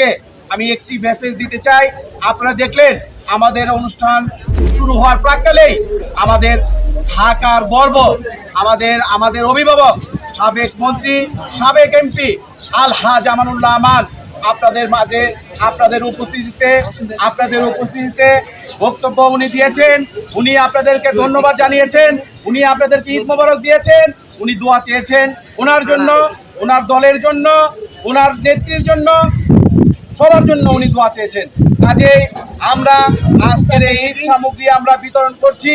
আপনাদেরকে আমি একটি মেসেজ দিতে চাই। আপনারা দেখলেন, আমাদের অনুষ্ঠান শুরু হওয়ার প্রাককালেই আমাদের ঢাকার গর্ব আমাদের আমাদের অভিভাবক, সাবেক মন্ত্রী, সাবেক এমপি আলহাজ আমানুল্লাহ আমান আপনাদের মাঝে, আপনাদের উপস্থিতিতে আপনাদের উপস্থিতিতে বক্তব্য উনি দিয়েছেন। উনি আপনাদেরকে ধন্যবাদ জানিয়েছেন। উনি আপনাদেরকে ঈদ মোবারক দিয়েছেন। উনি দোয়া চেয়েছেন ওনার জন্য, ওনার দলের জন্য, ওনার নেত্রীর জন্য। সবার জন্য উনি দোয়া চেয়েছেন। কাজেই আমরা আজকের এই ঈদ সামগ্রী আমরা বিতরণ করছি।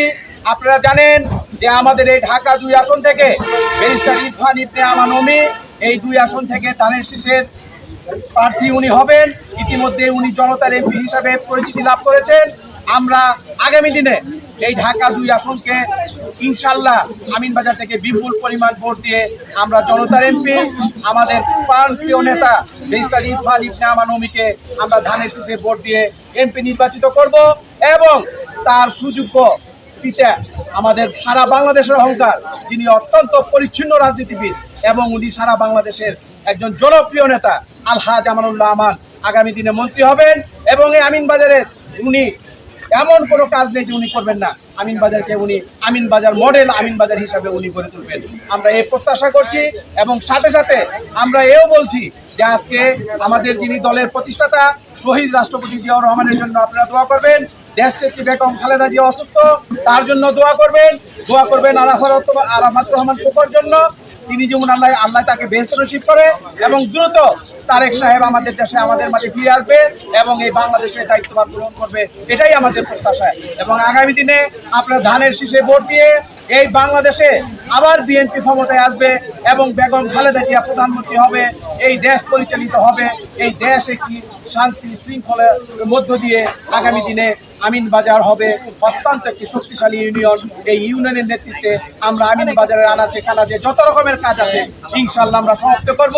আপনারা জানেন যে আমাদের এই ঢাকা দুই আসন থেকে ব্যারিস্টার ইরফান ইবনে আমান অমি এই দুই আসন থেকে তানের শীষের প্রার্থী উনি হবেন। ইতিমধ্যে উনি জনতার এমপি হিসাবে পরিচিতি লাভ করেছেন। আমরা আগামী দিনে এই ঢাকা দুই আসনকে ইনশাল্লাহ আমিনবাজার থেকে বিপুল পরিমাণ ভোট দিয়ে আমরা জনতার এমপি, আমাদের প্রাণপ্রিয় নেতা মিস্টার ইরফান ইবনে আমান আমরা ধানের শীষে ভোট দিয়ে এমপি নির্বাচিত করব এবং তার সুযোগ্য পিতা আমাদের সারা বাংলাদেশের অহংকার, যিনি অত্যন্ত পরিচ্ছন্ন রাজনীতিবিদ এবং উনি সারা বাংলাদেশের একজন জনপ্রিয় নেতা, আলহাজ আমানুল্লাহ আমান। আগামী দিনে মন্ত্রী হবেন এবং এই আমিন বাজারের উনি এমন কোনো কাজ নেই যে উনি করবেন না। আমিন বাজারকে উনি আমিন বাজার মডেল আমিন বাজার হিসাবে উনি গড়ে তুলবেন। আমরা এই প্রত্যাশা করছি এবং সাথে সাথে আমরা এও বলছি যে আজকে আমাদের যিনি দলের প্রতিষ্ঠাতা, শহীদ রাষ্ট্রপতি জিয়াউর রহমানের জন্য আপনারা দোয়া করবেন। দেশনেত্রী বেগম খালেদা জিয়া অসুস্থ, তার জন্য দোয়া করবেন। দোয়া করবেন আরাফাত আরাফাত রহমান কোপার জন্য। তিনি যেমন আল্লাহ আল্লাহ তাকে বেহস্ত নসিব করে এবং দ্রুত তারেক সাহেব আমাদের দেশে, আমাদের মাঝে ফিরে আসবে এবং এই বাংলাদেশের দায়িত্বভার গ্রহণ করবে। এটাই আমাদের প্রত্যাশা। এবং আগামী দিনে আপনারা ধানের শীষে ভোট দিয়ে এই বাংলাদেশে আবার বিএনপি ক্ষমতায় আসবে এবং বেগম খালেদা জিয়া প্রধানমন্ত্রী হবে, এই দেশ পরিচালিত হবে, এই দেশ একটি শান্তি শৃঙ্খলার মধ্য দিয়ে আগামী দিনে আমিন বাজার হবে। অত্যন্ত একটি শক্তিশালী ইউনিয়ন। এই ইউনিয়নের নেতৃত্বে আমরা আমিন বাজারের আনাচে কানাচে যত রকমের কাজ আছে ইনশাল্লাহ আমরা সমাপ্ত করব।